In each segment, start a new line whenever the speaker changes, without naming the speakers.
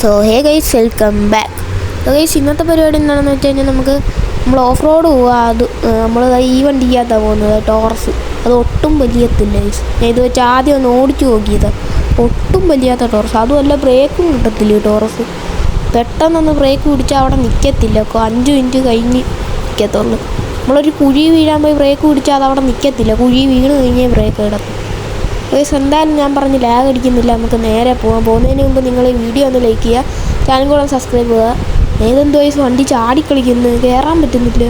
So hey guys welcome back so guys ഇന്നത്തെ പരിപാടി എന്താണെന്ന് വെച്ച് കഴിഞ്ഞാൽ നമുക്ക് നമ്മൾ ഓഫ് റോഡ് പോവുക അത് നമ്മൾ ഈ വണ്ടിക്കകത്താണ് പോകുന്നത് ടോറസ് അത് ഒട്ടും വലിയത്തില്ല ഗൈസ് ഞാൻ ഇത് വെച്ച് ആദ്യം ഒന്ന് ഓടിച്ചു നോക്കിയത്. ഒട്ടും വലിയാത്ത ടോറസ് അതുമല്ല ബ്രേക്കും കിട്ടത്തില്ല ടോറസ് പെട്ടെന്നൊന്ന് ബ്രേക്ക് പിടിച്ചാൽ അവിടെ നിൽക്കത്തില്ല അഞ്ച് മിനിറ്റ് കഴിഞ്ഞ് നിൽക്കത്തുള്ളൂ നമ്മളൊരു കുഴി വീഴാൻ പോയി ബ്രേക്ക് പിടിച്ചാൽ അത് അവിടെ നിൽക്കത്തില്ല കുഴി വീണ് കഴിഞ്ഞേ ബ്രേക്ക് കിടക്കും ഗൈസ് എന്തായാലും ഞാൻ പറഞ്ഞ് ലാഗ് അടിക്കുന്നില്ല നമുക്ക് നേരെ പോകാം പോകുന്നതിന് മുമ്പ് നിങ്ങൾ ഈ വീഡിയോ ഒന്ന് ലൈക്ക് ചെയ്യുക ചാനൽ കൂടെ സബ്സ്ക്രൈബ് ചെയ്യുക. ഏതെന്തോ വയസ്സ് വണ്ടി ചാടിക്കളിക്കുന്നു കയറാൻ പറ്റുന്നില്ല.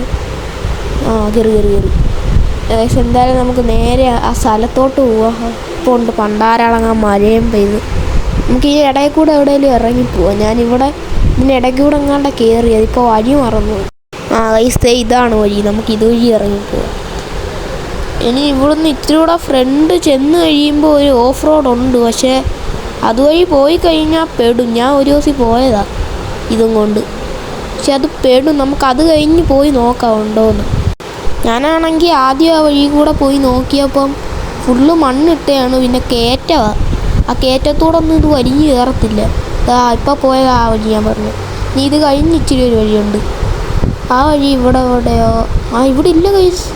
ആ കയറി കയറി കയറി ഗൈസ് എന്തായാലും നമുക്ക് നേരെ ആ സ്ഥലത്തോട്ട് പോവാം. ഇപ്പോൾ ഉണ്ട് പണ്ടാരളങ്ങാൻ മഴയും പെയ്ത്. നമുക്ക് ഈ ഇടയിൽ കൂടെ എവിടെയെങ്കിലും ഇറങ്ങിപ്പോവാം ഞാനിവിടെ ഇതിന്റെ ഇടയ്ക്ക് കൂടെ എങ്ങാണ്ട് കയറി അതിപ്പോൾ വഴി മറന്നു. ആ ഗൈസ് ഇതാണ് വഴി. നമുക്ക് ഇതുവഴി ഇറങ്ങിപ്പോവാം ഇനി ഇവിടുന്ന് ഇത്തിരി കൂടെ ഫ്രണ്ട് ചെന്ന് കഴിയുമ്പോൾ ഒരു ഓഫ് റോഡ് ഉണ്ട്. പക്ഷേ അതുവഴി പോയി കഴിഞ്ഞാൽ പെടും. ഞാൻ ഒരു ദിവസം പോയതാ ഇതും കൊണ്ട്. പക്ഷെ അത് പെടും. നമുക്ക് അത് കഴിഞ്ഞ് പോയി നോക്കാം ഉണ്ടോയെന്ന് ഞാനാണെങ്കിൽ ആദ്യം ആ വഴി കൂടെ പോയി നോക്കിയപ്പം ഫുള്ള് മണ്ണിട്ടയാണ്. പിന്നെ കയറ്റവാ. ആ കയറ്റത്തോടൊന്നും ഇത് വലിഞ്ഞ് കയറത്തില്ല. ആ ഇപ്പം പോയത് ആ വഴി ഞാൻ പറഞ്ഞു. ഇനി ഇത് കഴിഞ്ഞ് ഇച്ചിരി ഒരു വഴിയുണ്ട്. ആ വഴി ഇവിടെ എവിടെയോ? ആ ഇവിടെ ഇല്ല കൈസ്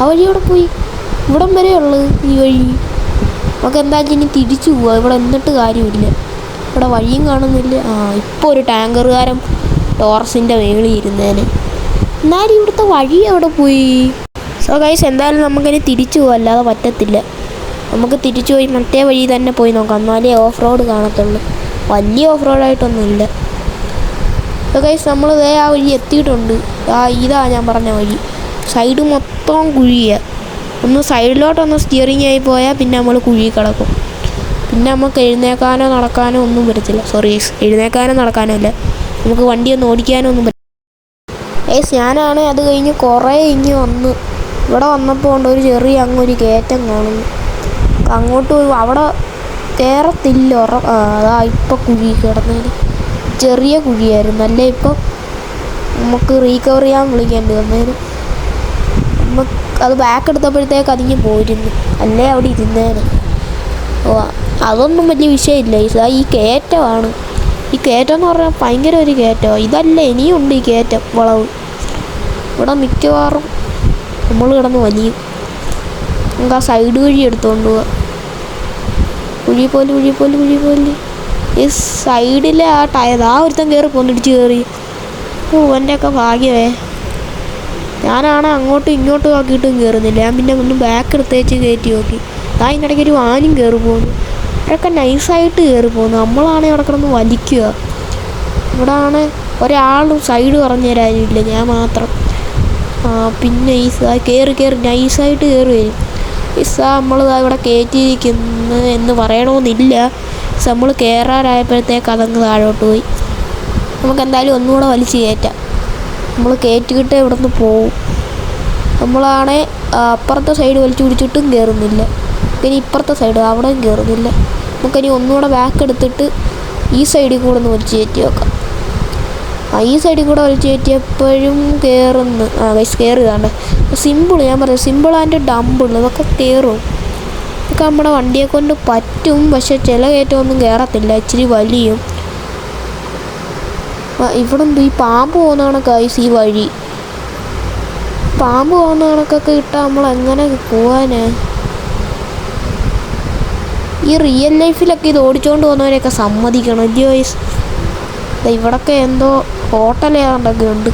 ആ വഴി അവിടെ പോയി? ഇവിടം വരെ ഉള്ളത് ഈ വഴി. നമുക്ക് എന്തായാലും ഇനി തിരിച്ചു പോവാം. ഇവിടെ എന്നിട്ട് കാര്യമില്ല. ഇവിടെ വഴിയും കാണുന്നില്ല. ആ ഇപ്പോൾ ഒരു ടാങ്കറുകാരൻ ടോറസിന്റെ മേളിൽ ഇരുന്നേന്. എന്നാലും ഇവിടുത്തെ വഴി അവിടെ പോയി? സോ ഗൈസ് എന്തായാലും നമുക്കിനി തിരിച്ചു പോകാം അല്ലാതെ പറ്റത്തില്ല. നമുക്ക് തിരിച്ചു പോയി മറ്റേ വഴി തന്നെ പോയി നോക്കാം. എന്നാലേ ഓഫ് റോഡ് കാണത്തുള്ളൂ. വലിയ ഓഫ് റോഡായിട്ടൊന്നുമില്ല സോ ഗൈസ് നമ്മൾ ദേ ആ വഴി എത്തിയിട്ടുണ്ട്. ആ ഇതാ ഞാൻ പറഞ്ഞ വഴി. സൈഡ് മൊത്തം കുഴിയാണ് ഒന്ന് സൈഡിലോട്ടൊന്ന് സ്റ്റിയറിംഗ് ആയി പോയാൽ പിന്നെ നമ്മൾ കുഴി കിടക്കും. പിന്നെ നമുക്ക് എഴുന്നേക്കാനോ നടക്കാനോ ഒന്നും പറ്റത്തില്ല. സോറി എഴുന്നേക്കാനോ നടക്കാനോ ഇല്ല നമുക്ക് വണ്ടി ഒന്ന് ഓടിക്കാനോ ഒന്നും പറ്റില്ല ഏസ് ഞാനാണ് അത് കഴിഞ്ഞ് കുറേ ഇങ്ങ് വന്ന്. ഇവിടെ വന്നപ്പോൾ ഉണ്ട് ഒരു ചെറിയ അങ്ങൊരു കയറ്റം കാണുന്നു. അങ്ങോട്ട് അവിടെ കയറത്തില്ല ഉറ അതാ ഇപ്പം കുഴി കിടന്നതിന് ചെറിയ കുഴിയായിരുന്നു. അല്ലേ ഇപ്പം? നമുക്ക് റീകവർ ചെയ്യാൻ വിളിക്കേണ്ടി വന്നേന്. അത് ബാക്ക് എടുത്തപ്പോഴത്തേക്ക് അതിങ്ങ് പോയിരുന്നു. അല്ലേ അവിടെ ഇരുന്നേന് ഓ അതൊന്നും വലിയ വിഷയമില്ല. ഇതാ ഈ കയറ്റമാണ്. ഈ കയറ്റം എന്ന് പറഞ്ഞാൽ ഭയങ്കര ഒരു കയറ്റമാണ് ഇതല്ല ഇനിയും ഉണ്ട് ഈ കയറ്റം വളവ്. ഇവിടെ മിക്കവാറും നമ്മൾ കിടന്ന് വലിയും. നമുക്ക് ആ സൈഡ് വഴി എടുത്തുകൊണ്ട് പോവാം. കുഴി പോലെ കുഴി ഈ സൈഡിലെ ആ ടയർ ആ ഒരുത്തൻ കയറി പൊന്നിടിച്ച് കയറി. ഓ എന്റെയൊക്കെ ഭാഗ്യമേ. ഞാനാണ് അങ്ങോട്ടും ഇങ്ങോട്ടും ആക്കിയിട്ടും കയറുന്നില്ല ഞാൻ പിന്നെ ഒന്ന് ബാക്ക് എടുത്തേച്ച് കയറ്റി നോക്കി. ആ ഇതിനിടയ്ക്ക് ഒരു വാനും കയറി പോകുന്നു അവരൊക്കെ നൈസായിട്ട് കയറി പോകുന്നു നമ്മളാണ് ഇവിടെ കിടന്ന് വലിക്കുക. ഇവിടെ ആണ് ഒരാളും സൈഡ് പറഞ്ഞു തരാനില്ല. ഞാൻ മാത്രം. പിന്നെ ഈ കയറി കയറി നൈസായിട്ട് കയറി വരും ഈ സാ നമ്മൾ ഇവിടെ കയറ്റിയിരിക്കുന്നു എന്ന് പറയണമെന്നില്ല നമ്മൾ കയറാറായപ്പോഴത്തേക്ക് അതങ്ങ് താഴോട്ട് പോയി. നമുക്ക് എന്തായാലും ഒന്നുകൂടെ വലിച്ച് കയറ്റാം നമ്മൾ കയറ്റിക്കിട്ടേ ഇവിടുന്ന് പോവും. നമ്മളാണെ അപ്പുറത്തെ സൈഡ് വലിച്ചു പിടിച്ചിട്ടും കയറുന്നില്ല ഇനി ഇപ്പുറത്തെ സൈഡ് അവിടെയും കയറുന്നില്ല നമുക്കിനി ഒന്നുകൂടെ ബാക്ക് എടുത്തിട്ട് ഈ സൈഡിൽ കൂടെ ഒന്ന് വലിച്ചു കയറ്റി വെക്കാം. ആ ഈ സൈഡിൽ കൂടെ വലിച്ചു കയറ്റിയപ്പോഴും കയറുന്നു ആ ഗൈസ് കയറുകയാണ് സിമ്പിൾ ഞാൻ പറയാം സിമ്പിൾ ആൻഡ് ഡമ്പിൾ ഇതൊക്കെ കയറും ഇതൊക്കെ നമ്മുടെ വണ്ടിയെ കൊണ്ട് പറ്റും പക്ഷേ ചില കയറ്റമൊന്നും കയറത്തില്ല ഇച്ചിരി വലിയും. ഇവിടെ എന്ത് ഈ പാമ്പ് പോകുന്ന കണക്കായിസ് ഈ വഴി. പാമ്പ് പോകുന്ന കണക്കൊക്കെ ഇട്ടാൽ നമ്മൾ എങ്ങനെ പോവാന്? ഈ റിയൽ ലൈഫിലൊക്കെ ഇത് ഓടിച്ചുകൊണ്ട് പോകുന്നവരെയൊക്കെ സമ്മതിക്കണം. അല്ലയോ ഇവിടൊക്കെ എന്തോ ഹോട്ടൽ ഏതാണ്ടൊക്കെ ഉണ്ട്.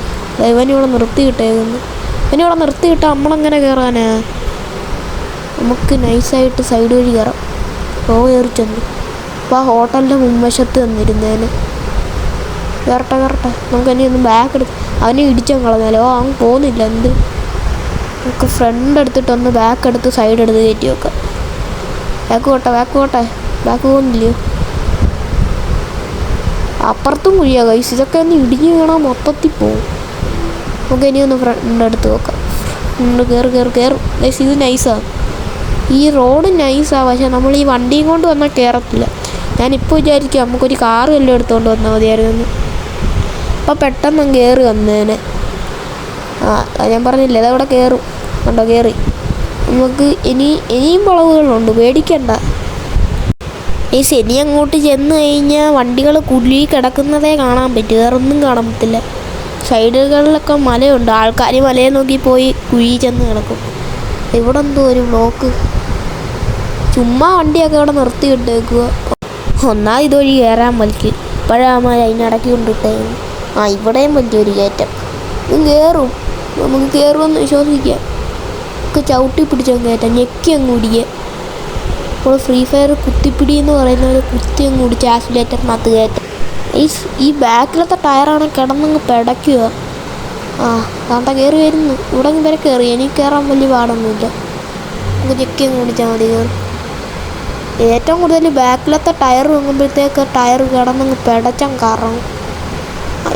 ഇവനിവിടെ നിർത്തിയിട്ടേക്കുന്നു ഇവനിവിടെ നിർത്തിയിട്ട നമ്മളെങ്ങനെ കയറാനാ നമുക്ക് നൈസായിട്ട് സൈഡ് വഴി കയറാം റോ കയറി ചെന്നു. അപ്പോൾ ആ ഹോട്ടലിന്റെ മുൻവശത്ത് നിന്നിരുന്നേന് കയറട്ടെ കയറട്ടെ നമുക്ക് ഇനി ഒന്ന് ബാക്ക് എടുത്ത് അവനെ ഇടിച്ചാൽ കളഞ്ഞാലോ? അവൻ പോകുന്നില്ല. എന്ത്? നമുക്ക് ഫ്രണ്ട് എടുത്തിട്ടൊന്ന് ബാക്ക് എടുത്ത് സൈഡ് എടുത്ത് കയറ്റി വെക്കാം. ബാക്ക് പോട്ടെ ബാക്ക് പോട്ടെ. ബാക്ക് പോകുന്നില്ലയോ? അപ്പുറത്തും കുഴിയാ കൈസ് ഇതൊക്കെ ഒന്ന് ഇടിഞ്ഞ് വീണാൽ മൊത്തത്തിൽ പോകും നമുക്ക് ഇനി ഒന്ന് ഫ്രണ്ട് എടുത്ത് നോക്കാം ഫ്രണ്ട് കയറി കയറി കയറും ഗൈസ് ഇത് നൈസാണ് ഈ റോഡ് നൈസാണ് പക്ഷേ നമ്മൾ ഈ വണ്ടിയും കൊണ്ട് വന്നാൽ കയറത്തില്ല ഞാനിപ്പോൾ വിചാരിക്കും നമുക്കൊരു കാറ് എല്ലാം എടുത്തുകൊണ്ട് വന്നാൽ മതിയായിരുന്നു അപ്പോൾ പെട്ടെന്ന് കയറി വന്നേനെ. ആ ഞാൻ പറഞ്ഞില്ലേ അതവിടെ കയറും കണ്ടോ കയറി നമുക്ക് ഇനി ഇനിയും വളവുകളുണ്ട് പേടിക്കണ്ട. ഈ ശനി അങ്ങോട്ട് ചെന്ന് കഴിഞ്ഞാൽ വണ്ടികൾ കുഴി കിടക്കുന്നതേ കാണാൻ പറ്റും വേറെ ഒന്നും കാണാൻ പറ്റില്ല. സൈഡുകളിലൊക്കെ മലയുണ്ട് ആൾക്കാർ മലയെ നോക്കി പോയി കുഴി ചെന്ന് കിടക്കും. ഇവിടെ എന്തോ ഒരു ബ്ലോക്ക്. ചുമ്മാ വണ്ടിയൊക്കെ ഇവിടെ നിർത്തി ഇട്ടേക്കുക ഒന്നാ ഇതുവഴി കയറാൻ വലിക്ക് ഇപ്പോഴാകുമ്പോൾ അതിനിടയ്ക്ക് കൊണ്ടിട്ടേന്ന്. ആ ഇവിടെയും വലിയൊരു കയറ്റം. ഇത് കയറും നമുക്ക് കയറുമെന്ന് വിശ്വസിക്കാം. ഒക്കെ ചവിട്ടി പിടിച്ചങ്ങ് കയറ്റാം. ഞെക്കി അങ്ങ് കുടിക്കുക ഇപ്പോൾ ഫ്രീ ഫയർ കുത്തിപ്പിടി എന്ന് പറയുന്നത് കുത്തി അങ്ങ് കുടിച്ച് ആക്സിലേറ്ററിനകത്ത് കയറ്റാം. ഈ ഈ ബാക്കിലത്തെ ടയറാണ് കിടന്നങ്ങ് പിടയ്ക്കുക. ആ താണ്ട കയറി വരുന്നു. ഇവിടെ വരെ കയറി എനിക്ക് കയറാൻ വലിയ പാടൊന്നുമില്ല. നമുക്ക് ഞെക്കി അങ്ങ് കുടിച്ചാൽ മതി. ഏറ്റവും കൂടുതൽ ബാക്കിലത്തെ ടയർ വാങ്ങുമ്പോഴത്തേക്ക് ടയർ കിടന്നങ്ങ് പിടച്ചങ്ങ് കറങ്ങും.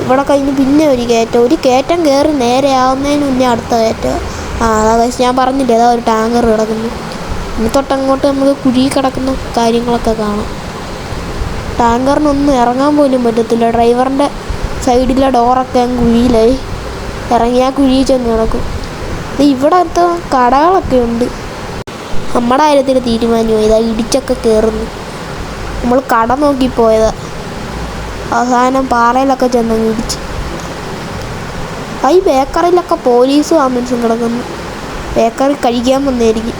ഇവിടെ കഴിഞ്ഞ് പിന്നെ ഒരു കയറ്റം. ഒരു കയറ്റം കയറി നേരെ ആവുന്നതിന് മുന്നേ അടുത്ത കയറ്റം. ആ അതാ ഞാൻ പറഞ്ഞില്ലേ അതാ ഒരു ടാങ്കർ കിടക്കുന്നു. ഇനി തൊട്ടങ്ങോട്ട് നമുക്ക് കുഴി കിടക്കുന്ന കാര്യങ്ങളൊക്കെ കാണാം. ടാങ്കറിനൊന്നും ഇറങ്ങാൻ പോലും പറ്റത്തില്ല. ഡ്രൈവറിന്റെ സൈഡിലെ ഡോറൊക്കെ കുഴിയിലായി. ഇറങ്ങി ആ കുഴി ചെന്ന് കിടക്കും. ഇവിടെ അടുത്ത കടകളൊക്കെ ഉണ്ട്. നമ്മുടെ കാര്യത്തിൽ തീരുമാനമായി. ഇതാ ഇടിച്ചൊക്കെ കയറുന്നു നമ്മൾ കട നോക്കി പോയതാ അവസാനം പാറയിലൊക്കെ ചെന്ന് ഇടിച്ച്. ഈ ബേക്കറിയിലൊക്കെ പോലീസും ആംബുലൻസും കിടക്കുന്നു. ബേക്കറി കഴിക്കാൻ വന്നായിരിക്കും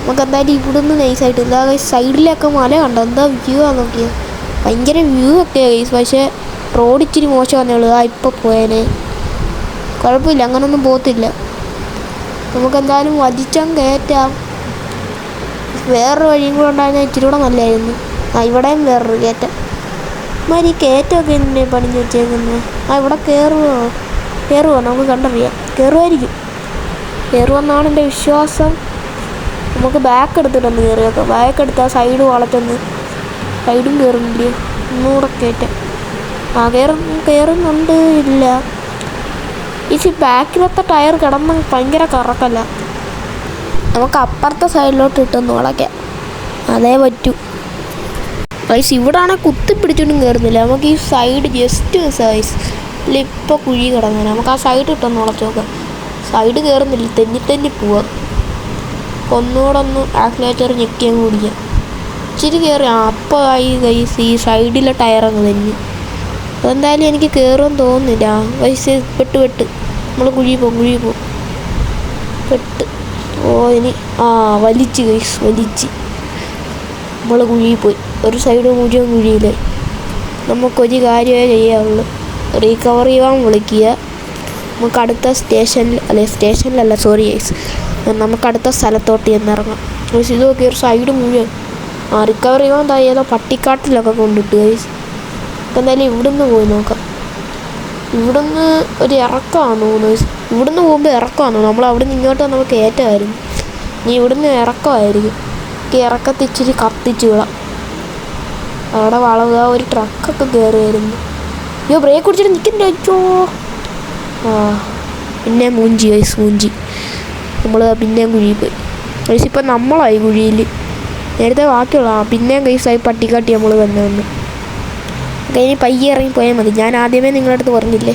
നമുക്ക് എന്തായാലും ഇവിടുന്ന് നൈസായിട്ട് എന്താ സൈഡിലൊക്കെ മല കണ്ടോ? എന്താ വ്യൂ ആ നോക്കിയത് ഭയങ്കര വ്യൂ ഒക്കെ ഗൈസ് പക്ഷേ റോഡ് ഇച്ചിരി മോശം ഉള്ളൂ. ആ ഇപ്പോൾ പോയേനെ. കുഴപ്പമില്ല അങ്ങനൊന്നും പോകത്തില്ല. നമുക്ക് എന്തായാലും വധിച്ചാൽ കയറ്റാം. വേറൊരു വഴിയും കൂടെ ഉണ്ടായിരുന്ന ഇച്ചിരി കൂടെ നല്ലതായിരുന്നു. ഇവിടെയും വേറൊരു കയറ്റം മരി കയറ്റമൊക്കെ എന്നെ പണിഞ്ഞ് വെച്ചേക്കുന്നത് ആ ഇവിടെ കയറുമോ കയറുമോ നമുക്ക് കണ്ടറിയാം. കയറുമായിരിക്കും കയറുമെന്നാണ് എന്റെ വിശ്വാസം. നമുക്ക് ബാക്ക് എടുത്തിട്ടൊന്ന് കയറി ബാക്ക് എടുത്താൽ സൈഡ് വളച്ചൊന്ന് സൈഡും കയറുന്നില്ല ഒന്നുകൂടെ കയറ്റം ആ കയറും കയറുന്നുണ്ട് ഇല്ല. ഈ ബാക്കിലത്തെ ടയർ കിടന്ന് ഭയങ്കര കറക്കല്ല. നമുക്ക് അപ്പുറത്തെ സൈഡിലോട്ട് ഇട്ടൊന്ന് വളയ്ക്കാം. അതേ പറ്റൂ. വൈസ് ഇവിടെ ആണെങ്കിൽ കുത്തി പിടിച്ചോണ്ടും കയറുന്നില്ല നമുക്ക് ഈ സൈഡ് ജസ്റ്റ് സൈസ് ഇല്ല ഇപ്പോൾ കുഴി കിടങ്ങനെ നമുക്ക് ആ സൈഡ് ഇട്ടൊന്ന് വളച്ച് നോക്കാം. സൈഡ് കയറുന്നില്ല തെന്നി തെന്നി പോവാം. ഒന്നുകൂടെ ഒന്ന് ആക്സിലേറ്റർ ഞെക്കിയാൽ കുടിക്കാം ഇച്ചിരി കയറി അപ്പോൾ ആയി കൈസ് ഈ സൈഡിലെ ടയറങ്ങ് തെന്നി. അതെന്തായാലും എനിക്ക് കയറുമെന്ന് തോന്നുന്നില്ല. വയസ്സ് പെട്ട് പെട്ട്. നമ്മൾ കുഴി പോകും കുഴി പോകും പെട്ട്. ഓ ഇനി ആ വലിച്ച് കൈസ് വലിച്ച്. നമ്മൾ കുഴിയിൽ പോയി ഒരു സൈഡ് മുഴുവൻ കുഴിയിൽ നമുക്കൊരു കാര്യമേ ചെയ്യാവുള്ളൂ. റീകവർ ചെയ്യാൻ വിളിക്കുക. നമുക്ക് അടുത്ത സ്റ്റേഷനിൽ അല്ലെ സ്റ്റേഷനിലല്ല സോറി ഗൈസ് നമുക്ക് അടുത്ത സ്ഥലത്തോട്ട് ചെന്നിറങ്ങാം. ഗൈസ് ഇത് നോക്കി ഒരു സൈഡ് മുഴുവൻ ആ റിക്കവർ ചെയ്യാൻ ഏതോ പട്ടിക്കാട്ടിലൊക്കെ കൊണ്ടിട്ട് ഗൈസ് അപ്പം എന്തായാലും ഇവിടുന്ന് പോയി നോക്കാം. ഇവിടുന്ന് ഒരു ഇറക്കമാണ് തോന്നുന്നു ഗൈസ് ഇവിടുന്ന് പോകുമ്പോൾ ഇറക്കമാണെന്ന് നമ്മൾ അവിടെ നിന്ന് ഇങ്ങോട്ട് നമുക്ക് ഏറ്റമായിരുന്നു ഇനി ഇവിടുന്ന് ഇറക്കമായിരിക്കും. ഈ ഇറക്കത്ത് ഇച്ചിരി കത്തിച്ച് വിടാം. അവിടെ വളവുക ഒരു ട്രക്കൊക്കെ വരുന്നു അയ്യോ ബ്രേക്ക് കുടിച്ചിട്ട് നിൽക്കണ്ട? അയ്യോ. ആ പിന്നെ മൂഞ്ചി ഐസ് മൂഞ്ചി. നമ്മൾ പിന്നെയും കുഴിയിൽ പോയി ഐസ് ഇപ്പം നമ്മളായി കുഴിയിൽ. നേരത്തെ ബാക്കിയുള്ള ആ പിന്നെയും കൈസായി പട്ടിക്കാട്ടി നമ്മൾ വന്നു വന്നു. ഇനി പയ്യെ ഇറങ്ങി പോയാൽ മതി. ഞാൻ ആദ്യമേ നിങ്ങളുടെ അടുത്ത് പറഞ്ഞില്ലേ?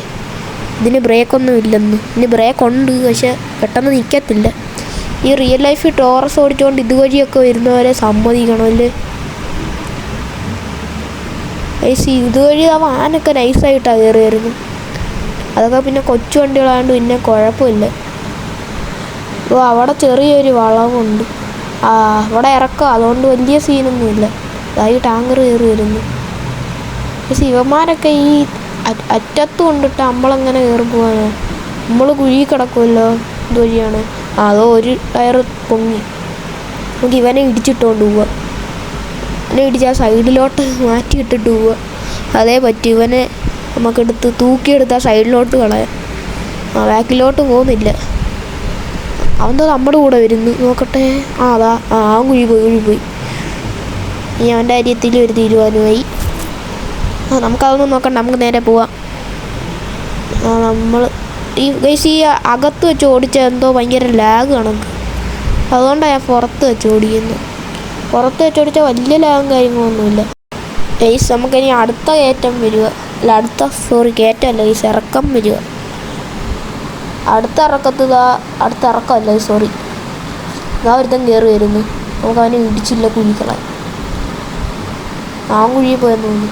ഇതിന് ബ്രേക്കൊന്നും ഇല്ലെന്ന്. ഇനി ബ്രേക്ക് ഉണ്ട് പക്ഷെ പെട്ടെന്ന് നിൽക്കത്തില്ല. ഈ റിയൽ ലൈഫിൽ ടോറസ് ഓടിച്ചുകൊണ്ട് ഇതുവഴിയൊക്കെ വരുന്നവരെ സമ്മതിക്കണമല്ലേ? ഐസ് ഇതുവഴി ആ വാനൊക്കെ നൈസായിട്ടാണ് കയറി വരുന്നത് അതൊക്കെ പിന്നെ കൊച്ചു വണ്ടികളായതുകൊണ്ട് പിന്നെ കുഴപ്പമില്ല. ഓ അവിടെ ചെറിയൊരു വളവുണ്ട്. ആ അവിടെ ഇറക്കം. അതുകൊണ്ട് വലിയ സീനൊന്നുമില്ല. അതായി ടാങ്കർ കയറി വരുന്നു പക്ഷെ ഇവന്മാരൊക്കെ ഈ അറ്റത്ത് കൊണ്ടിട്ട് നമ്മളെങ്ങനെ കയറി പോകാനോ നമ്മൾ കുഴി കിടക്കുമല്ലോ ഇതുവഴിയാണ്. അതോ ഒരു ടയർ പൊങ്ങി. നമുക്ക് ഇവനെ ഇടിച്ചിട്ടുകൊണ്ട് പോവുക ഇവനെ ഇടിച്ച് ആ സൈഡിലോട്ട് മാറ്റി ഇട്ടിട്ട് പോവുക അതേ പറ്റും ഇവനെ നമുക്കെടുത്ത് തൂക്കിയെടുത്ത് ആ സൈഡിലോട്ട് കളയാം. ആ ബാക്കിലോട്ട് പോകുന്നില്ല. അവന്റെ നമ്മുടെ കൂടെ വരുന്നു. നോക്കട്ടെ. ആ അതാ. ആ കുഴി പോയി കുഴി പോയി ഇനി അവന്റെ കാര്യത്തിൽ ഒരു തീരുമാനമായി. ആ നമുക്കതൊന്നും നോക്കണ്ട. നമുക്ക് നേരെ പോവാം. ആ നമ്മൾ ഈ ഗൈസ് ഈ അകത്ത് വെച്ച് ഓടിച്ച എന്തോ ഭയങ്കര ലാഗ് കണക്ക് അതുകൊണ്ടാണ് ഞാൻ പുറത്ത് വെച്ച് ഓടിക്കുന്നത് പുറത്ത് വെച്ച് ഓടിച്ചാൽ വലിയ ലാഗും കാര്യങ്ങളൊന്നുമില്ല. ഗൈസ് നമുക്കിനി അടുത്ത കയറ്റം വരിക. അല്ല അടുത്ത സോറി കയറ്റമല്ല ഗൈസ് ഇറക്കം വരിക. അടുത്ത ഇറക്കത്ത് ഇതാ അടുത്ത ഇറക്കമല്ല സോറി ഞാൻ ഒരുത്തൻ കയറി വരുന്നു. നമുക്ക് അവനെ ഇടിച്ചില്ല കുഴിക്കളാൻ ഞാൻ കുഴിയിൽ പോയെന്ന് തോന്നുന്നു.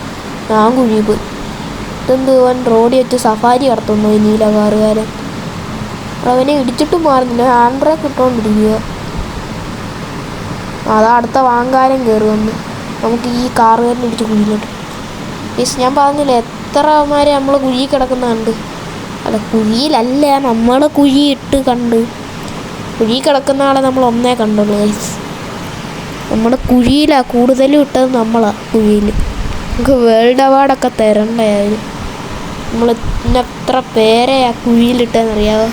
ഞാൻ കുഴിയിൽ പോയി. റോഡിൽ വെച്ച് സഫാരി നടത്തുന്നു ഈ നീല കാറുകാരൻ. അവനെ ഇടിച്ചിട്ടും മാറുന്നില്ല. ഹാൻഡ് ബ്രേക്ക് അതാ അടുത്ത വാങ്കാരം കയറി വന്ന് നമുക്ക് ഈ കാറുകാരനെ ഇടിച്ച് കുഴിയിലോട്ട്. യെസ് ഞാൻ പറഞ്ഞില്ല എത്ര അവന്മാരെ നമ്മൾ കുഴി കിടക്കുന്ന കണ്ട്. അല്ല കുഴിയിലല്ല നമ്മളെ ഇട്ട് കണ്ട്. കുഴി കിടക്കുന്ന ആളെ നമ്മൾ ഒന്നേ കണ്ടുള്ളൂ ഗൈസ് നമ്മുടെ കുഴിയിലാണ് കൂടുതലും ഇട്ടത് നമ്മളാണ് കുഴിയിൽ നമുക്ക് വേൾഡ് അവാർഡൊക്കെ തരണ്ടായാലും നമ്മൾ എത്ര പേരെ ആ കുഴിയിലിട്ടെന്നറിയാവോ?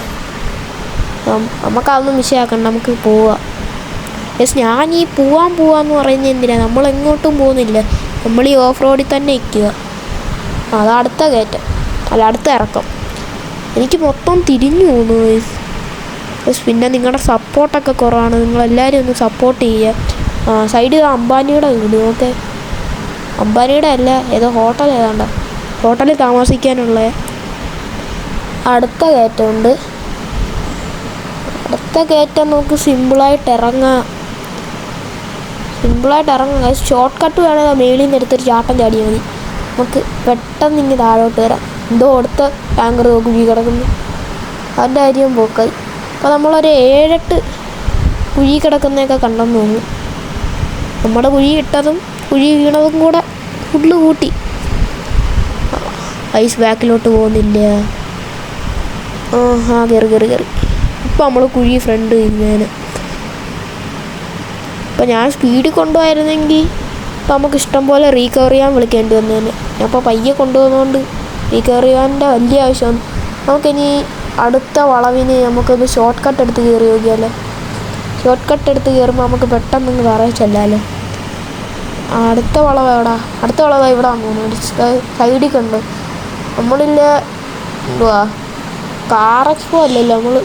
നമുക്ക് നമുക്കതൊന്നും വിഷയമാക്കണ്ട നമുക്ക് പോവാം. യെസ് ഞാൻ ഈ പോവാൻ പോവാന്ന് പറയുന്നത് എന്തിനാ? നമ്മൾ എങ്ങോട്ടും പോകുന്നില്ല. നമ്മൾ ഈ ഓഫ് റോഡിൽ തന്നെ നിൽക്കുക അത് അടുത്ത കയറ്റം. അല്ല അടുത്ത ഇറക്കം. എനിക്ക് മൊത്തം തിരിഞ്ഞു പോകുന്നു യെസ് പിന്നെ നിങ്ങളുടെ സപ്പോർട്ടൊക്കെ കുറവാണ്. നിങ്ങളെല്ലാവരും ഒന്ന് സപ്പോർട്ട് ചെയ്യുക ആ സൈഡിൽ അംബാനിയുടെ വീട് ഓക്കെ അംബാനിയുടെ അല്ല ഏതോ ഹോട്ടൽ ഏതാണ്ട. ഹോട്ടലിൽ താമസിക്കാനുള്ള അടുത്ത കയറ്റമുണ്ട്. അടുത്ത കയറ്റം നമുക്ക് സിമ്പിളായിട്ട് ഇറങ്ങാം. സിമ്പിളായിട്ട് ഇറങ്ങാം. ഷോർട്ട് കട്ട് വേണമെങ്കിൽ മേളിൽ നിന്ന് എടുത്തൊരു ചാട്ടം ചാടിയാൽ മതി. നമുക്ക് പെട്ടെന്ന് ഇങ്ങനെ താഴോട്ട് വരാം. എന്തോ അടുത്ത ടാങ്കർ കുഴി കിടക്കുന്നു. അതിന്റെ കാര്യം പോക്കായി അപ്പോൾ നമ്മളൊരു ഏഴെട്ട് കുഴി കിടക്കുന്നതൊക്കെ കണ്ടെന്ന് തോന്നുന്നു. നമ്മുടെ കുഴി ഇട്ടതും കുഴി വീണതും കൂടെ ഉള്ളു കൂട്ടി. ഐസ് ബാക്കിലോട്ട് പോകുന്നില്ല. ആ ആ കയറി കയറി കയറി ഇപ്പം നമ്മൾ കുഴി ഫ്രണ്ട് ഇരുന്നേന് ഇപ്പം ഞാൻ സ്പീഡിൽ കൊണ്ടുപോയിരുന്നെങ്കിൽ ഇപ്പം നമുക്ക് ഇഷ്ടം പോലെ റീകവർ ചെയ്യാൻ വിളിക്കേണ്ടി വന്നേനെ. ഞാൻ ഇപ്പോൾ പയ്യെ കൊണ്ടുപോകുന്നതുകൊണ്ട് റീകവർ ചെയ്യാന്റെ വലിയ ആവശ്യമാണ് നമുക്കിനി അടുത്ത വളവിന് നമുക്കൊന്ന് ഷോർട്ട് കട്ട് എടുത്ത് കയറി നോക്കിയാലോ? ഷോർട്ട് കട്ട് എടുത്ത് കയറുമ്പോൾ നമുക്ക് പെട്ടെന്ന് വേറെ ചെല്ലാലോ? അടുത്ത വളവ് എവിടാ? അടുത്ത വളവ് ഇവിടെ മൂന്ന് സൈഡിൽ കണ്ട്? നമ്മളില്ല എന്തുവാ? കാർ എക്സ്പോ അല്ലല്ലോ നമ്മൾ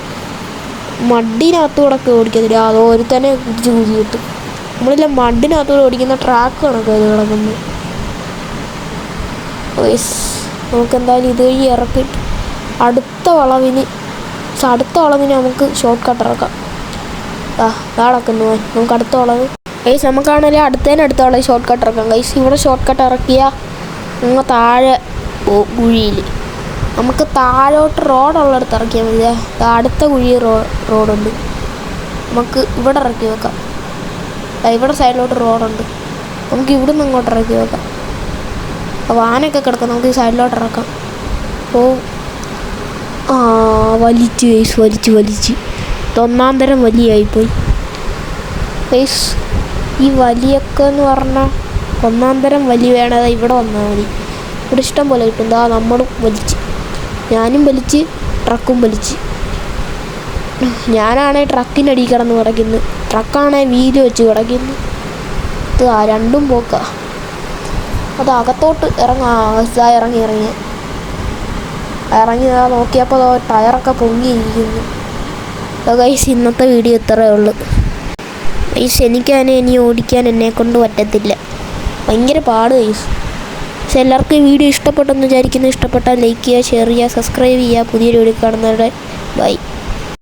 മഡിനകത്തൂടെ ഒക്കെ ഓടിക്കത്തില്ല അത് ഒരുത്തനെ കുതിച്ച് കിട്ടും നമ്മളില്ല മഡിനകത്തൂടെ ഓടിക്കുന്ന ട്രാക്ക് കണക്ക് അത് കിടക്കുന്നത്. നമുക്കെന്തായാലും നമുക്ക് എന്തായാലും ഇതുവഴി ഇറക്കിയിട്ട് അടുത്ത വളവിന് അടുത്ത വളവിന് നമുക്ക് ഷോർട്ട് കട്ട് ഇറക്കാം ആ ഇതാ നമുക്ക് അടുത്ത വളവ്. ഗൈസ് നമുക്കാണെങ്കിൽ അടുത്തതിന് അടുത്ത വളവ് ഷോർട്ട് കട്ട് ഇറക്കാം. ഗൈസ് ഇവിടെ ഷോർട്ട് കട്ട് ഇറക്കിയാൽ നിങ്ങൾ താഴെ കുഴിയിൽ നമുക്ക് താഴോട്ട് റോഡുള്ളിടത്ത് ഇറക്കിയാൽ മതി. അടുത്ത കുഴി റോ റോഡുണ്ട്. നമുക്ക് ഇവിടെ ഇറക്കി വെക്കാം. ഇവിടെ സൈഡിലോട്ട് റോഡുണ്ട്. നമുക്ക് ഇവിടെ നിന്ന് അങ്ങോട്ട് ഇറക്കി വെക്കാം. അപ്പോൾ വാനൊക്കെ കിടക്കാം. നമുക്ക് ഈ സൈഡിലോട്ട് ഇറക്കാം. ഓ. ആ വലിച്ചു വേസ് വലിച്ച് വലിച്ച്. ഇതൊന്നാം തരം വലിയായിപ്പോയി. വേസ് ഈ വലിയൊക്കെ എന്ന് പറഞ്ഞാൽ ഒന്നാം തരം വലി വേണത് ഇവിടെ വന്നാൽ മതി. ഇവിടെ ഇഷ്ടം പോലെ കിട്ടും. ദാ നമ്മളും വലിച്ച്. ഞാനും വലിച്ച് ട്രക്കും വലിച്ച്. ഞാനാണേ ട്രക്കിനടി കിടന്ന് കിടക്കുന്നു ട്രക്കാണേ വീൽ വെച്ച് കിടക്കുന്നു ഇത് ആ രണ്ടും പോക്കാ. അത് അകത്തോട്ട് ഇറങ്ങാ ഇറങ്ങി ഇറങ്ങി. ഇറങ്ങി നോക്കിയപ്പോൾ ടയറൊക്കെ പൊങ്ങിയിരിക്കുന്നു. ഗൈസ് ഇന്നത്തെ വീഡിയോ ഇത്രയേ ഉള്ളൂ. ഗൈസ് എനിക്കതിനെ ഇനി ഓടിക്കാൻ എന്നെ കൊണ്ട് പറ്റത്തില്ല. ഭയങ്കര പാട് ഗൈസ് പക്ഷെ എല്ലാവർക്കും വീഡിയോ ഇഷ്ടപ്പെട്ടെന്ന് വിചാരിക്കുന്നു. ഇഷ്ടപ്പെട്ടാൽ ലൈക്ക് ചെയ്യുക ഷെയർ ചെയ്യുക സബ്സ്ക്രൈബ് ചെയ്യുക. പുതിയൊരു വീഡിയോ കാണുന്നവരുടെ ബൈ.